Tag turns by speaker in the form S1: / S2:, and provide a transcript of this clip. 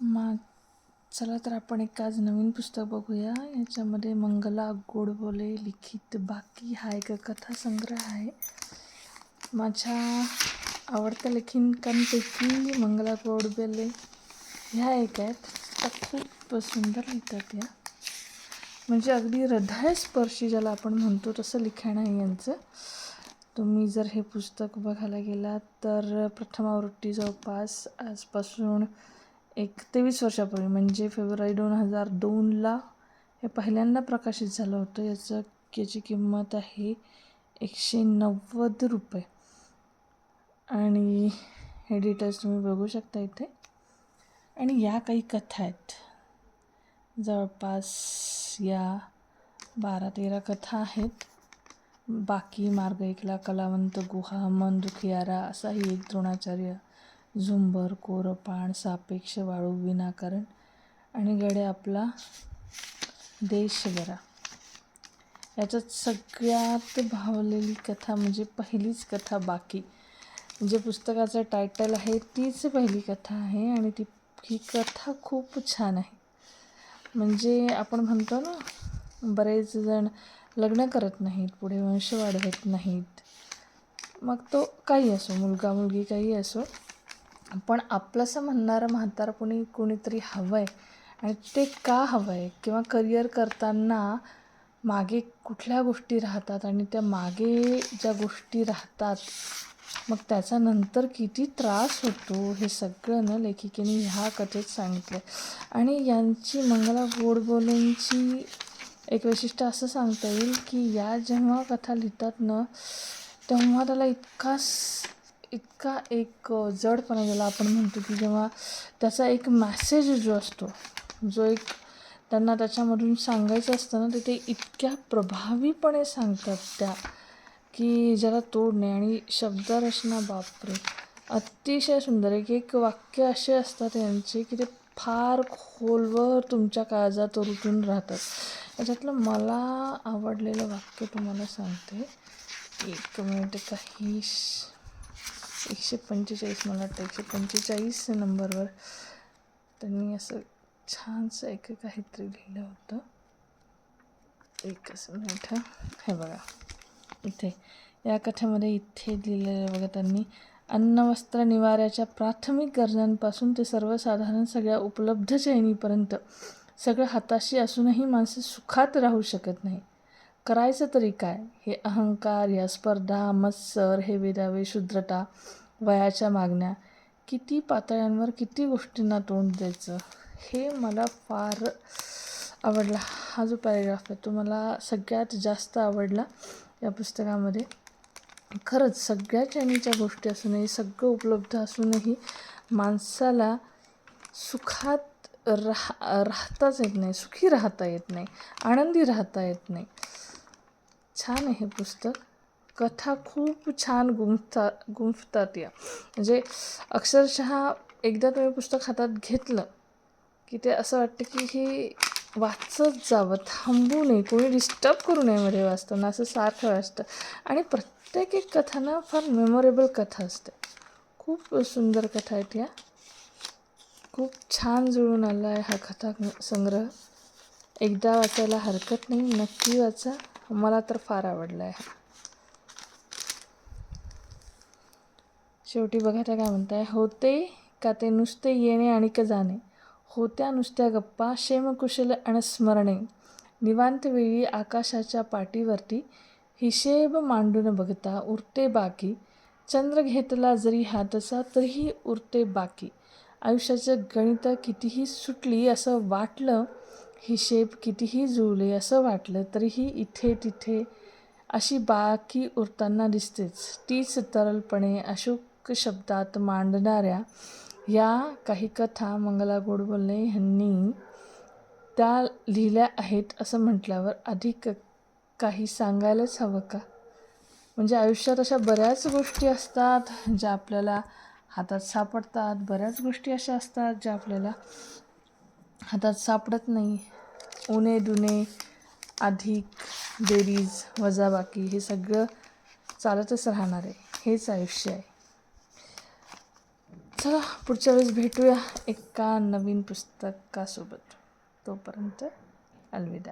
S1: मा चला तर आपण एक आज नवीन पुस्तक बघूया. याच्यामध्ये मंगला गोडबोले लिखित बाकी. हा एक कथासंग्रह आहे. माझ्या आवडत्या लेखिकांपैकी मंगला गोडबोले ह्या एक आहेत. त्या खूप सुंदर लिहितात या. म्हणजे अगदी हृदयस्पर्शी ज्याला आपण म्हणतो तसं लिखाण आहे यांचं. तुम्ही जर हे पुस्तक बघायला गेलात तर प्रथम आवृत्ती जवळपास आजपासून एक तेवीस वर्षापूर्वी म्हणजे फेब्रुवारी दोन हजार दोनला हे पहिल्यांदा प्रकाशित झालं होतं. याचं याची किंमत आहे एकशे नव्वद रुपये. आणि हे डिटेल्स तुम्ही बघू शकता इथे. आणि या काही कथा आहेत. जवळपास या बारा तेरा कथा आहेत. बाकी मार्ग एकला कलावंत गुहा मन दुखियारा असाही एक द्रोणाचार्य झुंबर कोरपाण सापेक्ष वाळू विनाकारण आणि गडे आपला देश बरा याच्यात सगळ्यात भावलेली कथा म्हणजे पहिलीच कथा बाकी. जे पुस्तकाचं टायटल आहे तीच पहिली कथा आहे आणि ती ही कथा खूप छान आहे. म्हणजे आपण म्हणतो ना बरेच जण लग्न करत नाहीत पुढे वंश वाढवत नाहीत. मग तो काही असो मुलगा मुलगी काही असो पण आपलंसं म्हणणारं म्हातारपणी कुणीतरी कोणीतरी हवं आहे आणि ते का हवं आहे किंवा करिअर करताना मागे कुठल्या गोष्टी राहतात? आणि त्या मागे ज्या गोष्टी राहतात मग त्याचा नंतर किती त्रास होतो हे सगळं ना लेखिकेने ह्या कथेत सांगितलं आणि यांची मंगला गोडबोलेंची एक वैशिष्ट्य असं सांगता येईल की या जेव्हा कथा लिहितात ना तेव्हा त्याला इतका इतका एक जडपणा ज्याला आपण म्हणतो की जेव्हा त्याचा एक मॅसेज जो असतो जो एक त्यांना त्याच्यामधून सांगायचं असतं ना तर ते इतक्या प्रभावीपणे सांगतात त्या की ज्याला तोड नाही. आणि शब्दरचना बापरे! अतिशय सुंदर. एक एक वाक्य असे असतात यांचे की ते फार खोलवर तुमच्या काळजात रुतून राहतात. याच्यातलं मला आवडलेलं वाक्य तुम्हाला सांगते. एक मिनिट काही एकशे पंचेचाळीस मला वाटतं. एकशे पंचेचाळीस नंबरवर त्यांनी असं छानसं एक काहीतरी लिहिलं होतं. एकच मिनिट हे. बघा. इथे. या कथेमध्ये इथे लिहिलेलं बघा त्यांनी. अन्न वस्त्र निवाऱ्याच्या प्राथमिक गरजांपासून ते सर्वसाधारण सगळ्या उपलब्ध चैनीपर्यंत सगळं हाताशी असूनही माणसं सुखात राहू शकत नाही करायचं तरी काय? हे अहंकार या स्पर्धा मत्सर हे विरावे शुद्रता वयाच्या मागण्या किती पातळ्यांवर किती गोष्टींना तोंड द्यायचं? हे मला फार आवडला. हा जो पॅरेग्राफ आहे तो मला सगळ्यात जास्त आवडला या पुस्तकामध्ये. खरंच सगळ्या चैनीच्या गोष्टी असूनही सगळं उपलब्ध असूनही माणसाला सुखात राह राहताच येत नाही सुखी राहता येत नाही आनंदी राहता येत नाही. छान आहे हे पुस्तक. कथा खूप छान गुंफता गुंफतात या. म्हणजे अक्षरशः एकदा तुम्ही पुस्तक हातात घेतलं की ते असं वाटतं की हे वाचत जावं थांबू नये कोणी डिस्टर्ब करू नये मध्ये वाचताना असं सारखं वाचतं. आणि प्रत्येक एक कथा ना फार मेमोरेबल कथा असते. खूप सुंदर कथा आहेत या. खूप छान जुळून आला आहे हा कथा संग्रह एकदा वाचायला हरकत नाही नक्की वाचा. मला तर फार आवडला आहे हा शेवटी बघा त्या काय म्हणताय. होते का ते नुसते येणे आणि का जाणे? होत्या नुसत्या गप्पा क्षेमकुशल अणस्मरणे निवांत वेळी आकाशाच्या पाठीवरती हिशेब मांडून बघता उरते बाकी. चंद्र घेतला जरी हातचा तरीही उरते बाकी. आयुष्याचं गणित कितीही सुटली असं वाटलं हिशेब कितीही जुळले असं वाटलं तरीही इथे तिथे अशी बाकी उरताना दिसतेच. तीच तरलपणे अशोक शब्दात मांडणाऱ्या या काही कथा मंगला गोडबोले ह्यांनी त्या लिहिल्या आहेत असं म्हटल्यावर अधिक काही सांगायलाच हवं का? म्हणजे आयुष्यात अशा बऱ्याच गोष्टी असतात ज्या आपल्याला हातात सापडतात. बऱ्याच गोष्टी अशा असतात ज्या आपल्याला हातात सापडत नाही. उणे दुने अधिक बेरीज वजाबाकी हे सगळं चालतच राहणार आहे. हेच आयुष्य आहे. चला पुढच्या वेळेस भेटूया एका नवीन पुस्तकासोबत. तोपर्यंत अलविदा.